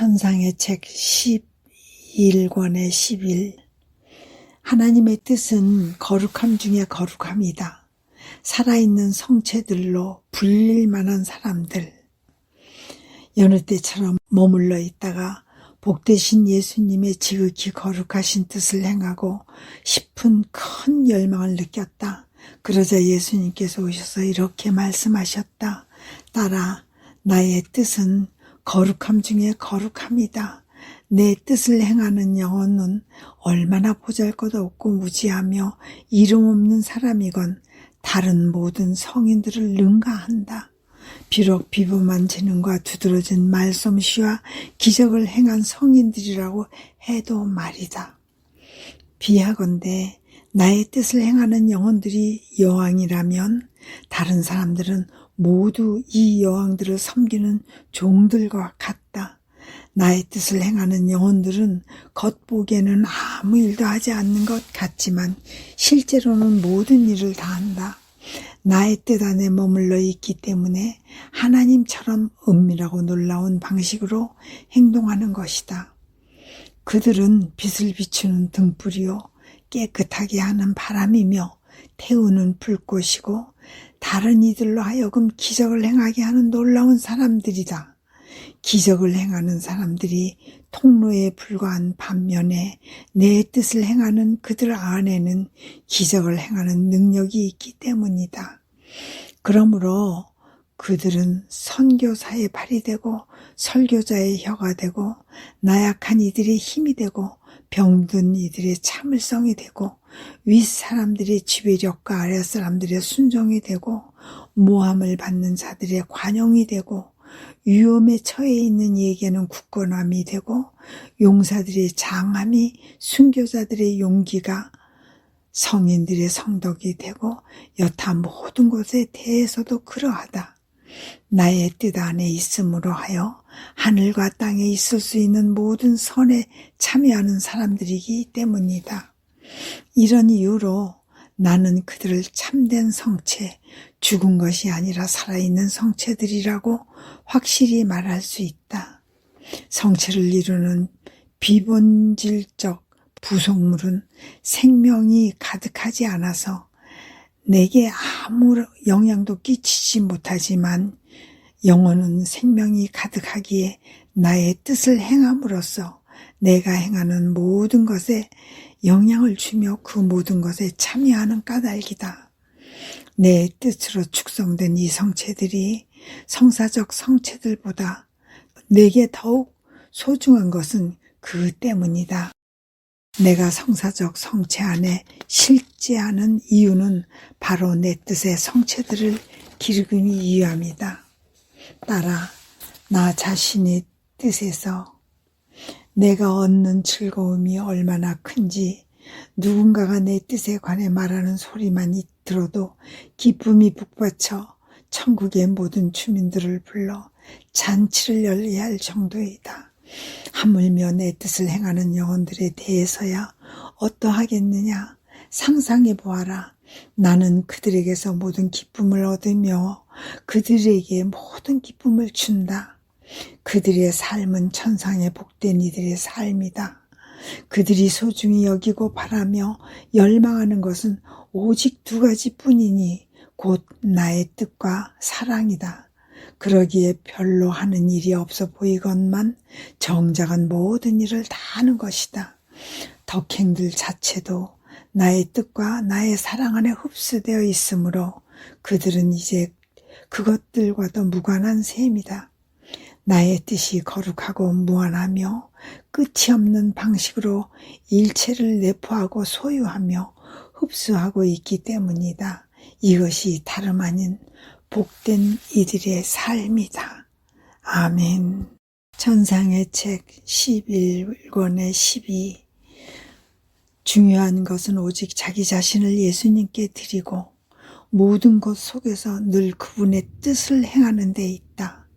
천상의 책 11권의 11 하나님의 뜻은 거룩함 중에 거룩함이다. 살아있는 성체들로 불릴 만한 사람들. 여느 때처럼 머물러 있다가 복되신 예수님의 지극히 거룩하신 뜻을 행하고 싶은 큰 열망을 느꼈다. 그러자 예수님께서 오셔서 이렇게 말씀하셨다. 따라 나의 뜻은 거룩함 중에 거룩함이다. 내 뜻을 행하는 영혼은 얼마나 보잘것 없고 무지하며 이름 없는 사람이건 다른 모든 성인들을 능가한다. 비록 비범한 재능과 두드러진 말솜씨와 기적을 행한 성인들이라고 해도 말이다. 비하건대 나의 뜻을 행하는 영혼들이 여왕이라면 다른 사람들은 모두 이 여왕들을 섬기는 종들과 같다. 나의 뜻을 행하는 영혼들은 겉보기에는 아무 일도 하지 않는 것 같지만 실제로는 모든 일을 다 한다. 나의 뜻 안에 머물러 있기 때문에 하나님처럼 은밀하고 놀라운 방식으로 행동하는 것이다. 그들은 빛을 비추는 등불이요 깨끗하게 하는 바람이며 태우는 불꽃이고 다른 이들로 하여금 기적을 행하게 하는 놀라운 사람들이다. 기적을 행하는 사람들이 통로에 불과한 반면에 내 뜻을 행하는 그들 안에는 기적을 행하는 능력이 있기 때문이다. 그러므로 그들은 선교사의 발이 되고 설교자의 혀가 되고 나약한 이들의 힘이 되고 병든 이들의 참을성이 되고 윗 사람들의 지배력과 아래 사람들의 순종이 되고 모함을 받는 자들의 관용이 되고 위험에 처해 있는 이에게는 굳건함이 되고 용사들의 장함이 순교자들의 용기가 성인들의 성덕이 되고 여타 모든 것에 대해서도 그러하다. 나의 뜻 안에 있음으로 하여 하늘과 땅에 있을 수 있는 모든 선에 참여하는 사람들이기 때문이다. 이런 이유로 나는 그들을 참된 성체, 죽은 것이 아니라 살아있는 성체들이라고 확실히 말할 수 있다. 성체를 이루는 비본질적 부속물은 생명이 가득하지 않아서 내게 아무 영향도 끼치지 못하지만 영혼은 생명이 가득하기에 나의 뜻을 행함으로써 내가 행하는 모든 것에 영향을 주며 그 모든 것에 참여하는 까닭이다. 내 뜻으로 축성된 이 성체들이 성사적 성체들보다 내게 더욱 소중한 것은 그 때문이다. 내가 성사적 성체 안에 실제하는 이유는 바로 내 뜻의 성체들을 기르기 위함이다. 따라 나 자신의 뜻에서 내가 얻는 즐거움이 얼마나 큰지 누군가가 내 뜻에 관해 말하는 소리만 들어도 기쁨이 북받쳐 천국의 모든 주민들을 불러 잔치를 열게 할 정도이다. 하물며 내 뜻을 행하는 영혼들에 대해서야 어떠하겠느냐? 상상해 보아라. 나는 그들에게서 모든 기쁨을 얻으며 그들에게 모든 기쁨을 준다. 그들의 삶은 천상에 복된 이들의 삶이다. 그들이 소중히 여기고 바라며 열망하는 것은 오직 두 가지 뿐이니 곧 나의 뜻과 사랑이다. 그러기에 별로 하는 일이 없어 보이건만 정작은 모든 일을 다 하는 것이다. 덕행들 자체도 나의 뜻과 나의 사랑 안에 흡수되어 있으므로 그들은 이제 그것들과도 무관한 셈이다. 나의 뜻이 거룩하고 무한하며 끝이 없는 방식으로 일체를 내포하고 소유하며 흡수하고 있기 때문이다. 이것이 다름 아닌 복된 이들의 삶이다. 아멘. 천상의 책 11권의 12 중요한 것은 오직 자기 자신을 예수님께 드리고 모든 것 속에서 늘 그분의 뜻을 행하는 데 있다.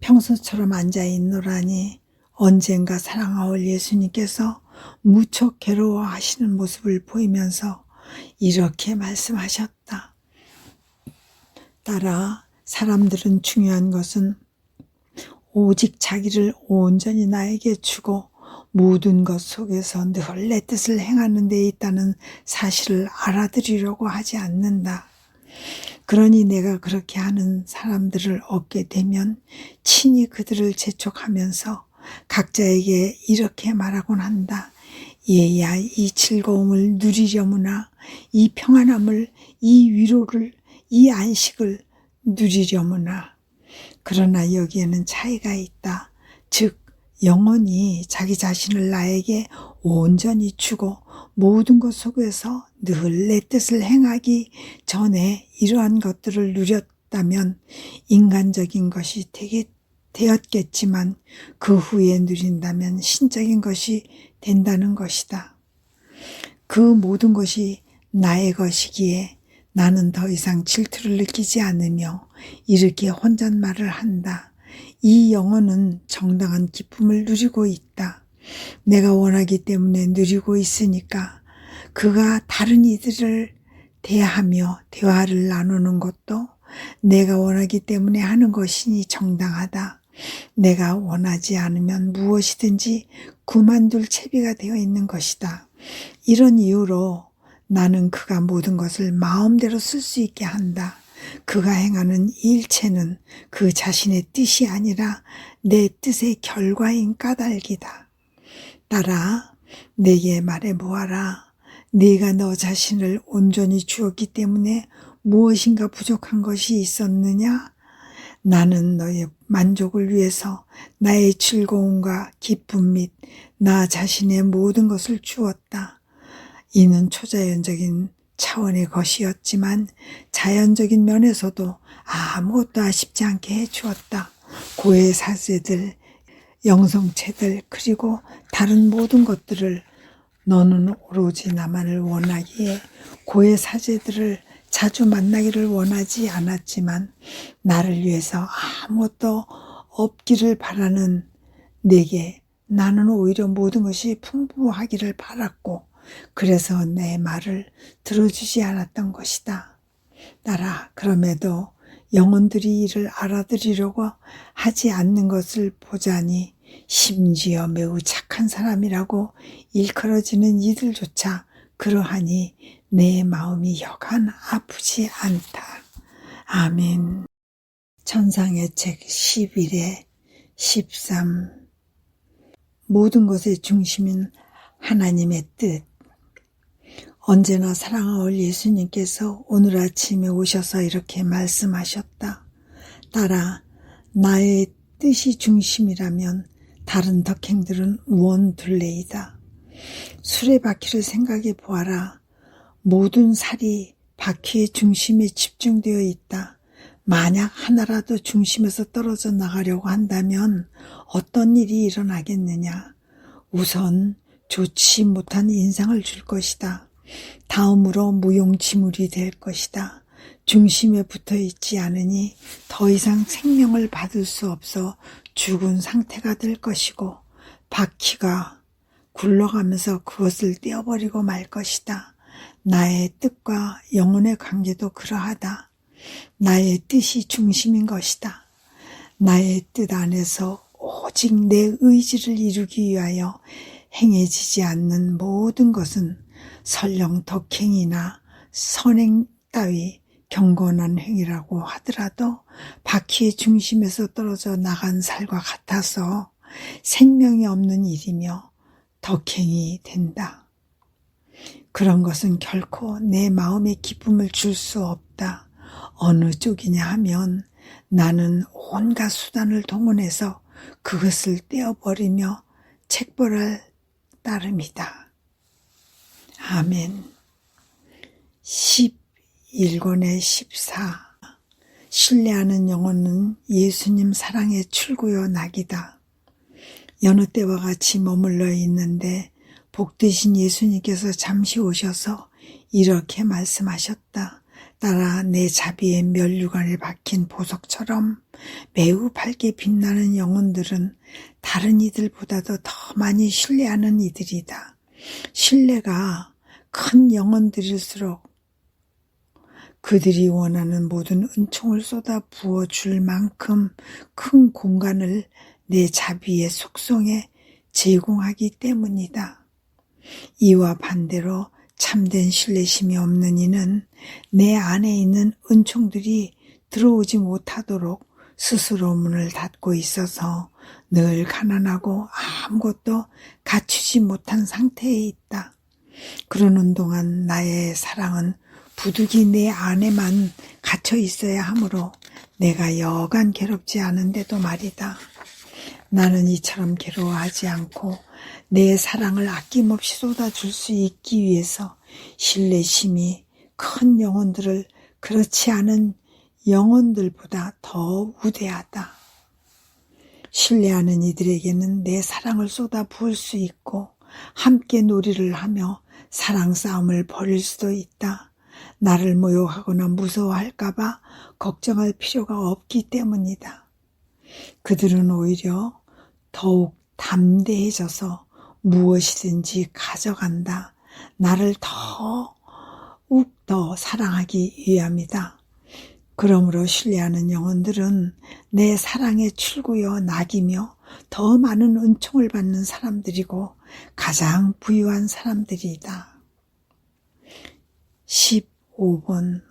평소처럼 앉아 있노라니 언젠가 사랑하올 예수님께서 무척 괴로워하시는 모습을 보이면서 이렇게 말씀하셨다. 따라 사람들은 중요한 것은 오직 자기를 온전히 나에게 주고 모든 것 속에서 늘 내 뜻을 행하는 데 있다는 사실을 알아들이려고 하지 않는다. 그러니 내가 그렇게 하는 사람들을 얻게 되면 친히 그들을 재촉하면서 각자에게 이렇게 말하곤 한다. 얘야 이 즐거움을 누리려무나 이 평안함을 이 위로를 이 안식을 누리려무나 그러나 여기에는 차이가 있다. 즉 영혼이 자기 자신을 나에게 온전히 주고 모든 것 속에서 늘 내 뜻을 행하기 전에 이러한 것들을 누렸다면 인간적인 것이 되게 되었겠지만 그 후에 누린다면 신적인 것이 된다는 것이다. 그 모든 것이 나의 것이기에 나는 더 이상 질투를 느끼지 않으며 이렇게 혼잣말을 한다. 이 영혼은 정당한 기쁨을 누리고 있다. 내가 원하기 때문에 누리고 있으니까 그가 다른 이들을 대하며 대화를 나누는 것도 내가 원하기 때문에 하는 것이니 정당하다. 내가 원하지 않으면 무엇이든지 그만둘 채비가 되어 있는 것이다. 이런 이유로 나는 그가 모든 것을 마음대로 쓸 수 있게 한다. 그가 행하는 일체는 그 자신의 뜻이 아니라 내 뜻의 결과인 까닭이다. 따라 내게 말해 보아라. 네가 너 자신을 온전히 주었기 때문에 무엇인가 부족한 것이 있었느냐? 나는 너의 만족을 위해서 나의 즐거움과 기쁨 및 나 자신의 모든 것을 주었다. 이는 초자연적인 차원의 것이었지만 자연적인 면에서도 아무것도 아쉽지 않게 해주었다. 고해 사세들, 영성체들, 그리고 다른 모든 것들을 너는 오로지 나만을 원하기에 고해 사제들을 자주 만나기를 원하지 않았지만 나를 위해서 아무것도 없기를 바라는 내게 나는 오히려 모든 것이 풍부하기를 바랐고 그래서 내 말을 들어주지 않았던 것이다. 나라 그럼에도 영혼들이 이를 알아들이려고 하지 않는 것을 보자니 심지어 매우 착한 사람이라고 일컬어지는 이들조차 그러하니 내 마음이 여간 아프지 않다. 아멘. 천상의 책 11에 13 모든 것의 중심인 하나님의 뜻 언제나 사랑하올 예수님께서 오늘 아침에 오셔서 이렇게 말씀하셨다. 따라 나의 뜻이 중심이라면 다른 덕행들은 원둘레이다. 수레바퀴를 생각해 보아라. 모든 살이 바퀴의 중심에 집중되어 있다. 만약 하나라도 중심에서 떨어져 나가려고 한다면 어떤 일이 일어나겠느냐? 우선 좋지 못한 인상을 줄 것이다. 다음으로 무용지물이 될 것이다. 중심에 붙어 있지 않으니 더 이상 생명을 받을 수 없어 죽은 상태가 될 것이고 바퀴가 굴러가면서 그것을 떼어버리고 말 것이다. 나의 뜻과 영혼의 관계도 그러하다. 나의 뜻이 중심인 것이다. 나의 뜻 안에서 오직 내 의지를 이루기 위하여 행해지지 않는 모든 것은 설령 덕행이나 선행 따위 경건한 행위라고 하더라도 바퀴의 중심에서 떨어져 나간 살과 같아서 생명이 없는 일이며 덕행이 된다. 그런 것은 결코 내 마음에 기쁨을 줄 수 없다. 어느 쪽이냐 하면 나는 온갖 수단을 동원해서 그것을 떼어버리며 책벌할 따름이다. 아멘. 11권의 14 신뢰하는 영혼은 예수님 사랑의 출구요 낙이다. 여느 때와 같이 머물러 있는데 복되신 예수님께서 잠시 오셔서 이렇게 말씀하셨다. 따라 내 자비의 멸류관을 박힌 보석처럼 매우 밝게 빛나는 영혼들은 다른 이들보다도 더 많이 신뢰하는 이들이다. 신뢰가 큰 영혼들일수록 그들이 원하는 모든 은총을 쏟아 부어 줄 만큼 큰 공간을 내 자비의 속성에 제공하기 때문이다. 이와 반대로 참된 신뢰심이 없는 이는 내 안에 있는 은총들이 들어오지 못하도록 스스로 문을 닫고 있어서 늘 가난하고 아무것도 갖추지 못한 상태에 있다. 그러는 동안 나의 사랑은 부득이 내 안에만 갇혀 있어야 하므로 내가 여간 괴롭지 않은데도 말이다. 나는 이처럼 괴로워하지 않고 내 사랑을 아낌없이 쏟아줄 수 있기 위해서 신뢰심이 큰 영혼들을 그렇지 않은 영혼들보다 더 우대하다. 신뢰하는 이들에게는 내 사랑을 쏟아 부을 수 있고 함께 놀이를 하며 사랑 싸움을 벌일 수도 있다. 나를 모욕하거나 무서워할까봐 걱정할 필요가 없기 때문이다. 그들은 오히려 더욱 담대해져서 무엇이든지 가져간다. 나를 더욱 더 사랑하기 위함이다. 그러므로 신뢰하는 영혼들은 내 사랑의 출구여 낙이며 더 많은 은총을 받는 사람들이고 가장 부유한 사람들이다. 15번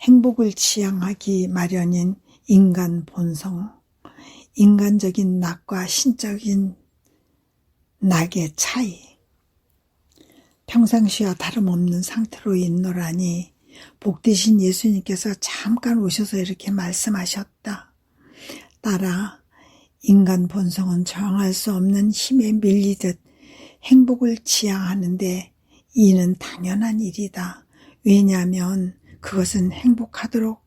행복을 지향하기 마련인 인간 본성 인간적인 낙과 신적인 낙의 차이 평상시와 다름없는 상태로 있노라니 복되신 예수님께서 잠깐 오셔서 이렇게 말씀하셨다. 따라 인간 본성은 정할 수 없는 힘에 밀리듯 행복을 지향하는데 이는 당연한 일이다. 왜냐하면 그것은 행복하도록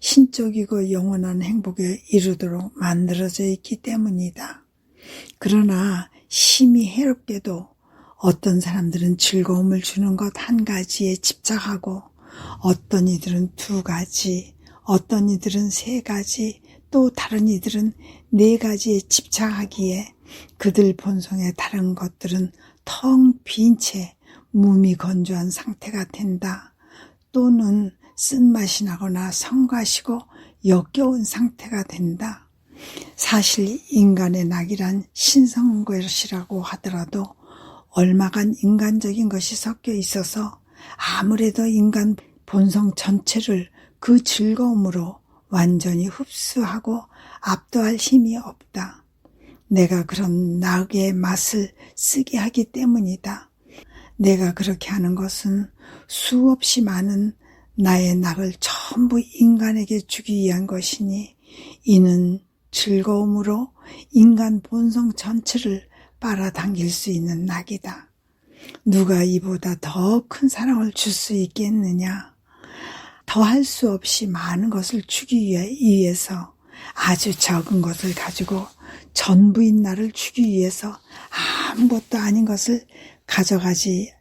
신적이고 영원한 행복에 이르도록 만들어져 있기 때문이다. 그러나 심히 해롭게도 어떤 사람들은 즐거움을 주는 것 한 가지에 집착하고 어떤 이들은 두 가지, 어떤 이들은 세 가지, 또 다른 이들은 네 가지에 집착하기에 그들 본성의 다른 것들은 텅 빈채 무미건조한 상태가 된다. 또는 쓴맛이 나거나 성가시고 역겨운 상태가 된다. 사실 인간의 낙이란 신성한 것이라고 하더라도 얼마간 인간적인 것이 섞여 있어서 아무래도 인간 본성 전체를 그 즐거움으로 완전히 흡수하고 압도할 힘이 없다. 내가 그런 낙의 맛을 쓰게 하기 때문이다. 내가 그렇게 하는 것은 수없이 많은 나의 낙을 전부 인간에게 주기 위한 것이니 이는 즐거움으로 인간 본성 전체를 빨아당길 수 있는 낙이다. 누가 이보다 더 큰 사랑을 줄 수 있겠느냐? 더 할 수 없이 많은 것을 주기 위해서 아주 적은 것을 가지고 전부인 나를 주기 위해서 아무것도 아닌 것을 가져가지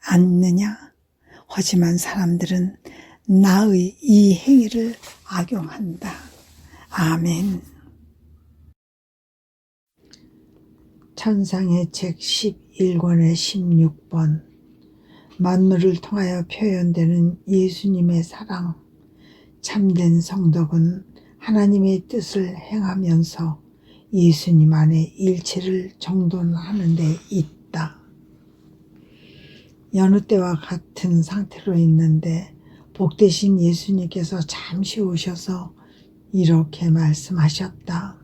않느냐? 하지만 사람들은 나의 이 행위를 악용한다. 아멘. 천상의 책 11권의 16번 만물을 통하여 표현되는 예수님의 사랑 참된 성덕은 하나님의 뜻을 행하면서 예수님 안에 일체를 정돈하는 데 있다. 여느 때와 같은 상태로 있는데 복되신 예수님께서 잠시 오셔서 이렇게 말씀하셨다.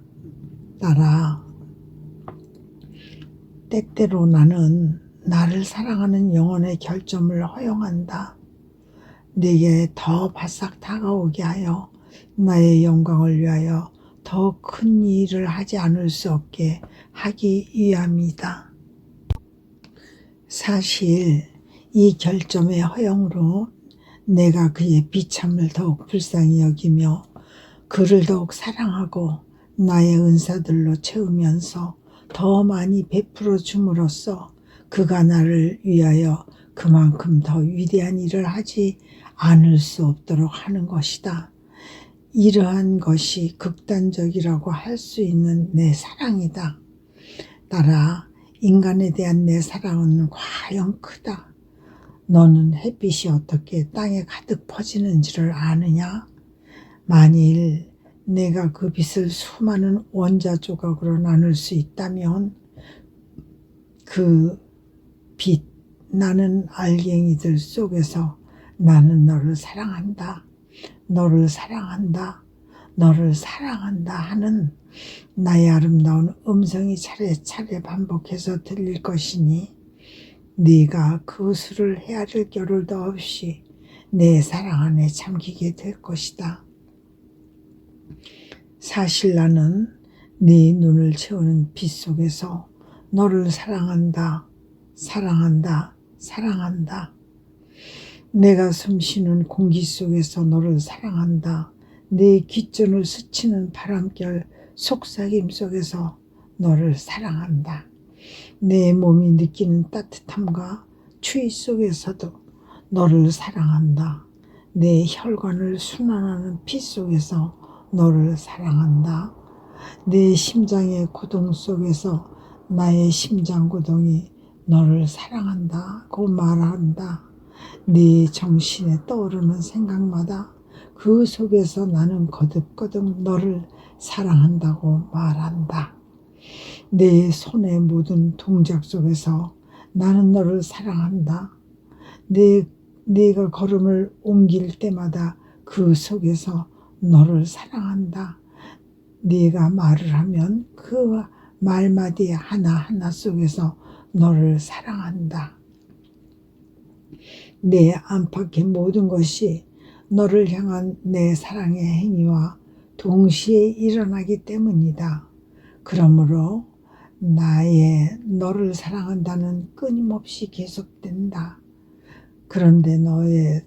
따라 때때로 나는 나를 사랑하는 영혼의 결점을 허용한다. 내게 더 바싹 다가오게 하여 나의 영광을 위하여 더 큰 일을 하지 않을 수 없게 하기 위함이다. 사실 이 결점의 허용으로 내가 그의 비참을 더욱 불쌍히 여기며 그를 더욱 사랑하고 나의 은사들로 채우면서 더 많이 베풀어 줌으로써 그가 나를 위하여 그만큼 더 위대한 일을 하지 않을 수 없도록 하는 것이다. 이러한 것이 극단적이라고 할 수 있는 내 사랑이다. 따라 인간에 대한 내 사랑은 과연 크다. 너는 햇빛이 어떻게 땅에 가득 퍼지는지를 아느냐? 만일 내가 그 빛을 수많은 원자 조각으로 나눌 수 있다면 그 빛, 나는 알갱이들 속에서 나는 너를 사랑한다. 너를 사랑한다. 너를 사랑한다 하는 나의 아름다운 음성이 차례차례 반복해서 들릴 것이니 네가 그 수를 헤아릴 겨를도 없이 내 사랑 안에 잠기게 될 것이다. 사실 나는 네 눈을 채우는 빛 속에서 너를 사랑한다, 사랑한다, 사랑한다. 내가 숨쉬는 공기 속에서 너를 사랑한다. 내 귓전을 스치는 바람결 속삭임 속에서 너를 사랑한다. 내 몸이 느끼는 따뜻함과 추위 속에서도 너를 사랑한다. 내 혈관을 순환하는 피 속에서 너를 사랑한다. 내 심장의 고동 속에서 나의 심장 고동이 너를 사랑한다고 말한다. 네 정신에 떠오르는 생각마다 그 속에서 나는 거듭거듭 너를 사랑한다고 말한다. 내 손의 모든 동작 속에서 나는 너를 사랑한다. 내, 내가 걸음을 옮길 때마다 그 속에서 너를 사랑한다. 네가 말을 하면 그 말마디 하나하나 속에서 너를 사랑한다. 내 안팎의 모든 것이 너를 향한 내 사랑의 행위와 동시에 일어나기 때문이다. 그러므로 나의 너를 사랑한다는 끊임없이 계속된다. 그런데 너의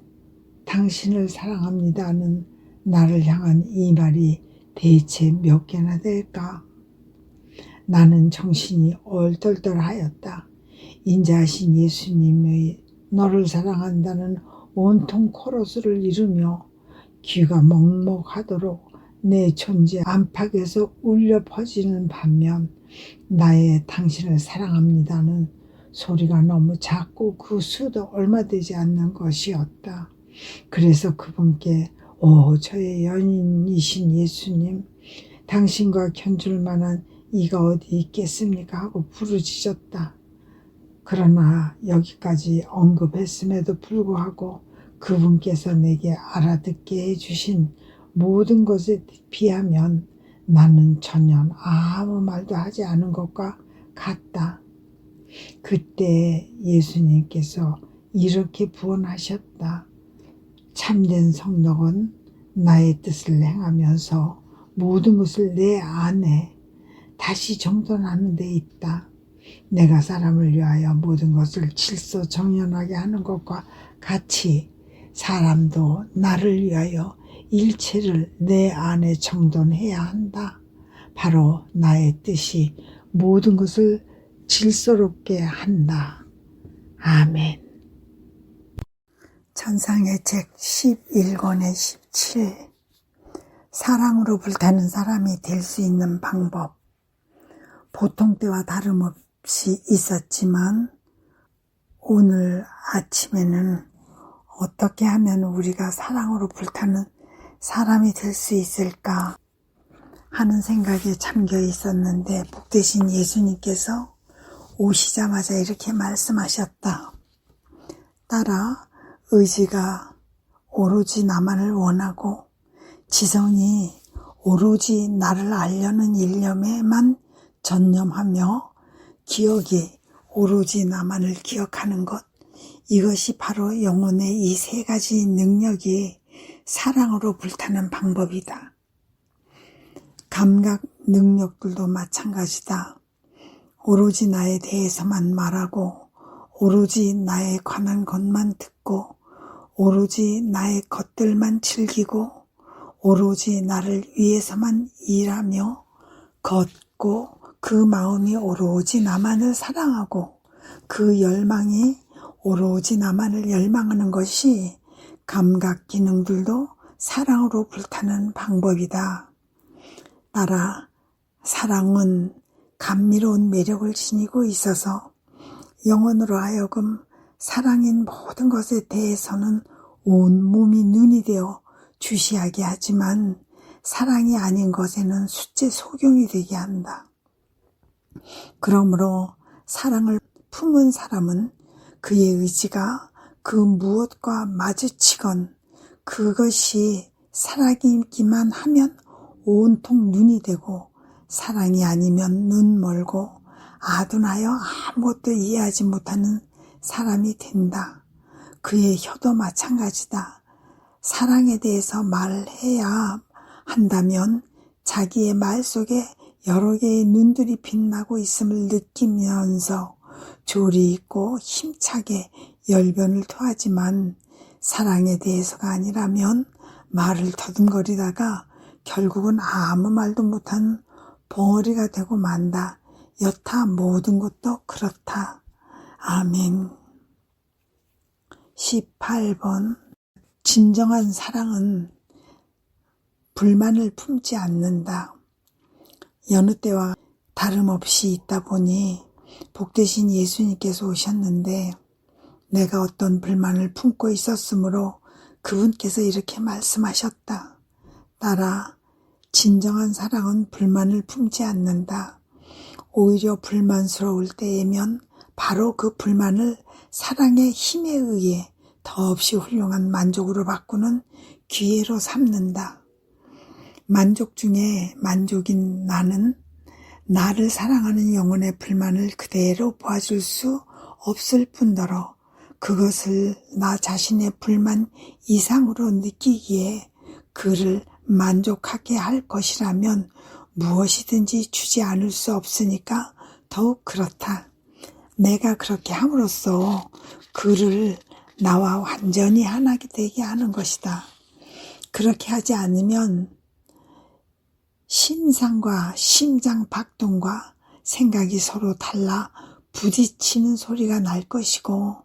당신을 사랑합니다는 나를 향한 이 말이 대체 몇 개나 될까? 나는 정신이 얼떨떨하였다. 인자하신 예수님의 너를 사랑한다는 온통 코러스를 이루며 귀가 먹먹하도록 내 존재 안팎에서 울려 퍼지는 반면 나의 당신을 사랑합니다는 소리가 너무 작고 그 수도 얼마 되지 않는 것이었다. 그래서 그분께 오 저의 연인이신 예수님 당신과 견줄 만한 이가 어디 있겠습니까 하고 부르짖었다. 그러나 여기까지 언급했음에도 불구하고 그분께서 내게 알아듣게 해주신 모든 것에 비하면 나는 전혀 아무 말도 하지 않은 것과 같다. 그때 예수님께서 이렇게 부언하셨다. 참된 성덕은 나의 뜻을 행하면서 모든 것을 내 안에 다시 정돈하는 데 있다. 내가 사람을 위하여 모든 것을 질서 정연하게 하는 것과 같이 사람도 나를 위하여 일체를 내 안에 정돈해야 한다. 바로 나의 뜻이 모든 것을 질서롭게 한다. 아멘. 천상의 책 11권의 17 사랑으로 불타는 사람이 될 수 있는 방법 보통 때와 다름없이 있었지만 오늘 아침에는 어떻게 하면 우리가 사랑으로 불타는 사람이 될 수 있을까 하는 생각에 잠겨 있었는데 복되신 예수님께서 오시자마자 이렇게 말씀하셨다. 따라 의지가 오로지 나만을 원하고 지성이 오로지 나를 알려는 일념에만 전념하며 기억이 오로지 나만을 기억하는 것 이것이 바로 영혼의 이 세 가지 능력이 사랑으로 불타는 방법이다. 감각 능력들도 마찬가지다. 오로지 나에 대해서만 말하고 오로지 나에 관한 것만 듣고 오로지 나의 것들만 즐기고 오로지 나를 위해서만 일하며 걷고 그 마음이 오로지 나만을 사랑하고 그 열망이 오로지 나만을 열망하는 것이 감각 기능들도 사랑으로 불타는 방법이다. 따라 사랑은 감미로운 매력을 지니고 있어서 영혼으로 하여금 사랑인 모든 것에 대해서는 온 몸이 눈이 되어 주시하게 하지만 사랑이 아닌 것에는 숫제 소경이 되게 한다. 그러므로 사랑을 품은 사람은 그의 의지가 그 무엇과 마주치건 그것이 사랑이기만 하면 온통 눈이 되고 사랑이 아니면 눈 멀고 아둔하여 아무것도 이해하지 못하는 사람이 된다. 그의 혀도 마찬가지다. 사랑에 대해서 말해야 한다면 자기의 말 속에 여러 개의 눈들이 빛나고 있음을 느끼면서 조리 있고 힘차게 열변을 토하지만 사랑에 대해서가 아니라면 말을 더듬거리다가 결국은 아무 말도 못한 벙어리가 되고 만다. 여타 모든 것도 그렇다. 아멘. 18번. 진정한 사랑은 불만을 품지 않는다. 여느 때와 다름없이 있다 보니 복되신 예수님께서 오셨는데 내가 어떤 불만을 품고 있었으므로 그분께서 이렇게 말씀하셨다. 따라 진정한 사랑은 불만을 품지 않는다. 오히려 불만스러울 때에면 바로 그 불만을 사랑의 힘에 의해 더없이 훌륭한 만족으로 바꾸는 기회로 삼는다. 만족 중에 만족인 나는 나를 사랑하는 영혼의 불만을 그대로 보아줄 수 없을 뿐더러 그것을 나 자신의 불만 이상으로 느끼기에 그를 만족하게 할 것이라면 무엇이든지 주지 않을 수 없으니까 더욱 그렇다. 내가 그렇게 함으로써 그를 나와 완전히 하나 되게 하는 것이다. 그렇게 하지 않으면 심상과 심장 박동과 생각이 서로 달라 부딪히는 소리가 날 것이고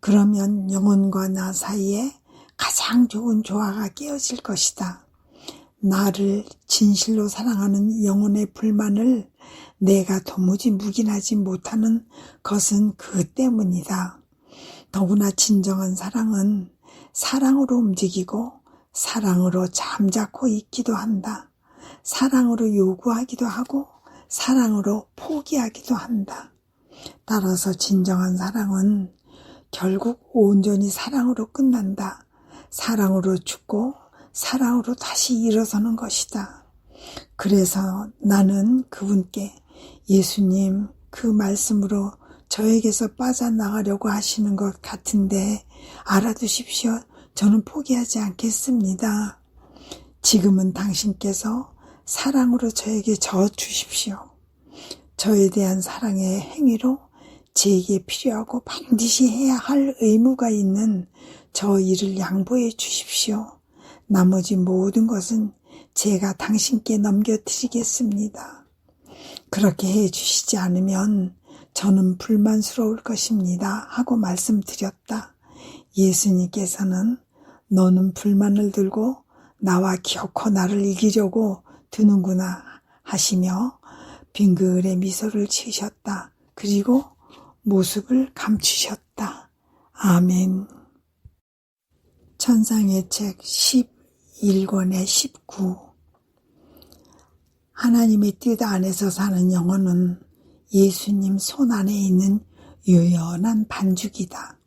그러면 영혼과 나 사이에 가장 좋은 조화가 깨어질 것이다. 나를 진실로 사랑하는 영혼의 불만을 내가 도무지 묵인하지 못하는 것은 그 때문이다. 더구나 진정한 사랑은 사랑으로 움직이고 사랑으로 잠자코 있기도 한다. 사랑으로 요구하기도 하고 사랑으로 포기하기도 한다. 따라서 진정한 사랑은 결국 온전히 사랑으로 끝난다. 사랑으로 죽고 사랑으로 다시 일어서는 것이다. 그래서 나는 그분께 예수님 그 말씀으로 저에게서 빠져나가려고 하시는 것 같은데 알아두십시오. 저는 포기하지 않겠습니다. 지금은 당신께서 사랑으로 저에게 저 주십시오. 저에 대한 사랑의 행위로 제게 필요하고 반드시 해야 할 의무가 있는 저 일을 양보해 주십시오. 나머지 모든 것은 제가 당신께 넘겨드리겠습니다. 그렇게 해 주시지 않으면 저는 불만스러울 것입니다. 하고 말씀드렸다. 예수님께서는 너는 불만을 들고 나와 기어코 나를 이기려고 드는구나 하시며 빙글의 미소를 지으셨다. 그리고 모습을 감추셨다. 아멘. 천상의 책 11권의 19 하나님의 뜻 안에서 사는 영혼은 예수님 손 안에 있는 유연한 반죽이다.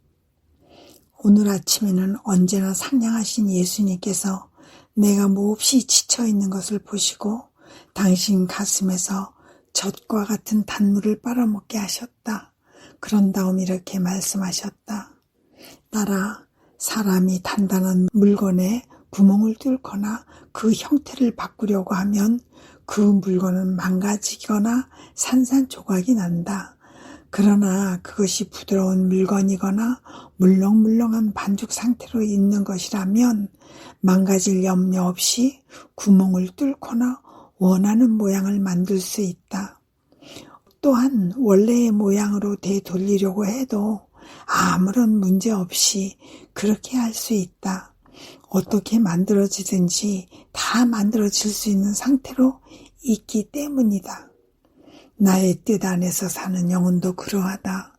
오늘 아침에는 언제나 상냥하신 예수님께서 내가 몹시 지쳐 있는 것을 보시고 당신 가슴에서 젖과 같은 단물을 빨아먹게 하셨다. 그런 다음 이렇게 말씀하셨다. 따라 사람이 단단한 물건에 구멍을 뚫거나 그 형태를 바꾸려고 하면 그 물건은 망가지거나 산산조각이 난다. 그러나 그것이 부드러운 물건이거나 물렁물렁한 반죽 상태로 있는 것이라면 망가질 염려 없이 구멍을 뚫거나 원하는 모양을 만들 수 있다. 또한 원래의 모양으로 되돌리려고 해도 아무런 문제 없이 그렇게 할 수 있다. 어떻게 만들어지든지 다 만들어질 수 있는 상태로 있기 때문이다. 나의 뜻 안에서 사는 영혼도 그러하다.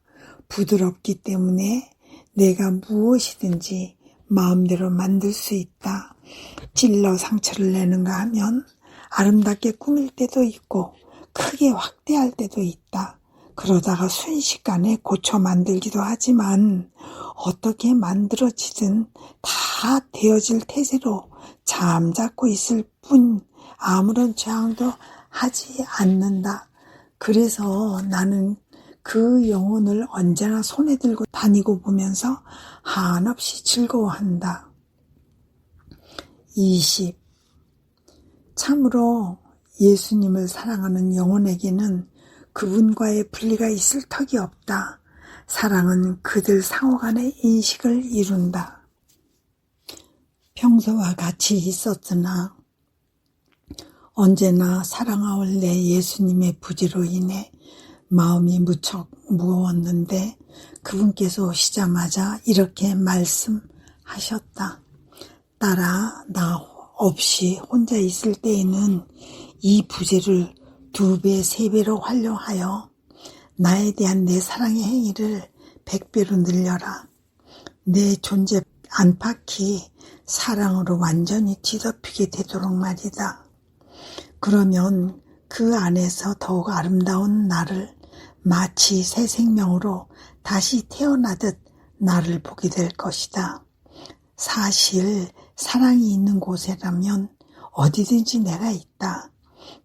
부드럽기 때문에 내가 무엇이든지 마음대로 만들 수 있다. 찔러 상처를 내는가 하면 아름답게 꾸밀 때도 있고 크게 확대할 때도 있다. 그러다가 순식간에 고쳐 만들기도 하지만 어떻게 만들어지든 다 되어질 태세로 잠자코 있을 뿐 아무런 저항도 하지 않는다. 그래서 나는 그 영혼을 언제나 손에 들고 다니고 보면서 한없이 즐거워한다. 20. 참으로 예수님을 사랑하는 영혼에게는 그분과의 분리가 있을 턱이 없다. 사랑은 그들 상호 간의 인식을 이룬다. 평소와 같이 있었으나 언제나 사랑하올 내 예수님의 부지로 인해 마음이 무척 무거웠는데 그분께서 오시자마자 이렇게 말씀하셨다. 딸아, 나 없이 혼자 있을 때에는 이 부재를 두 배, 세 배로 활용하여 나에 대한 내 사랑의 행위를 백 배로 늘려라. 내 존재 안팎이 사랑으로 완전히 뒤덮이게 되도록 말이다. 그러면 그 안에서 더욱 아름다운 나를 마치 새 생명으로 다시 태어나듯 나를 보게 될 것이다. 사실 사랑이 있는 곳에라면 어디든지 내가 있다.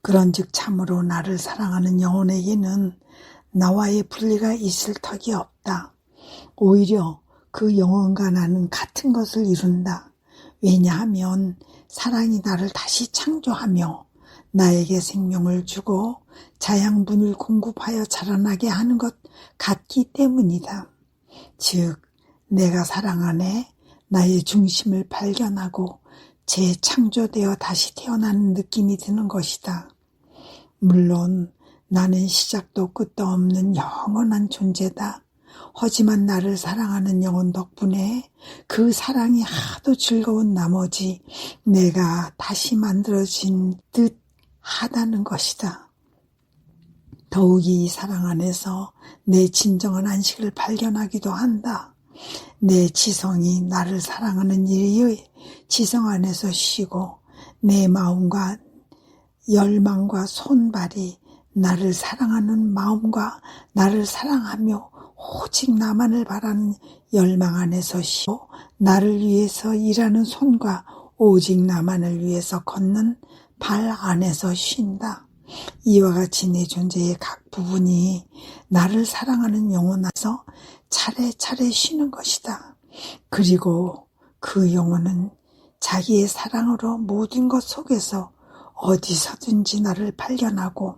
그런즉 참으로 나를 사랑하는 영혼에게는 나와의 분리가 있을 턱이 없다. 오히려 그 영혼과 나는 같은 것을 이룬다. 왜냐하면 사랑이 나를 다시 창조하며 나에게 생명을 주고 자양분을 공급하여 자라나게 하는 것 같기 때문이다. 즉, 내가 사랑 안에 나의 중심을 발견하고 재창조되어 다시 태어나는 느낌이 드는 것이다. 물론 나는 시작도 끝도 없는 영원한 존재다. 하지만 나를 사랑하는 영혼 덕분에 그 사랑이 하도 즐거운 나머지 내가 다시 만들어진 듯 하다는 것이다. 더욱이 이 사랑 안에서 내 진정한 안식을 발견하기도 한다. 내 지성이 나를 사랑하는 이의 지성 안에서 쉬고 내 마음과 열망과 손발이 나를 사랑하는 마음과 나를 사랑하며 오직 나만을 바라는 열망 안에서 쉬고 나를 위해서 일하는 손과 오직 나만을 위해서 걷는 발 안에서 쉰다. 이와 같이 내 존재의 각 부분이 나를 사랑하는 영혼 에서 차례차례 쉬는 것이다. 그리고 그 영혼은 자기의 사랑으로 모든 것 속에서 어디서든지 나를 발견하고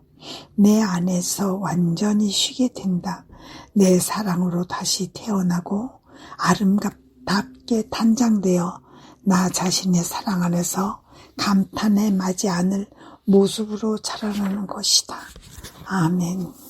내 안에서 완전히 쉬게 된다. 내 사랑으로 다시 태어나고 아름답게 단장되어 나 자신의 사랑 안에서 감탄에 맞지 않을 모습으로 자라나는 것이다. 아멘.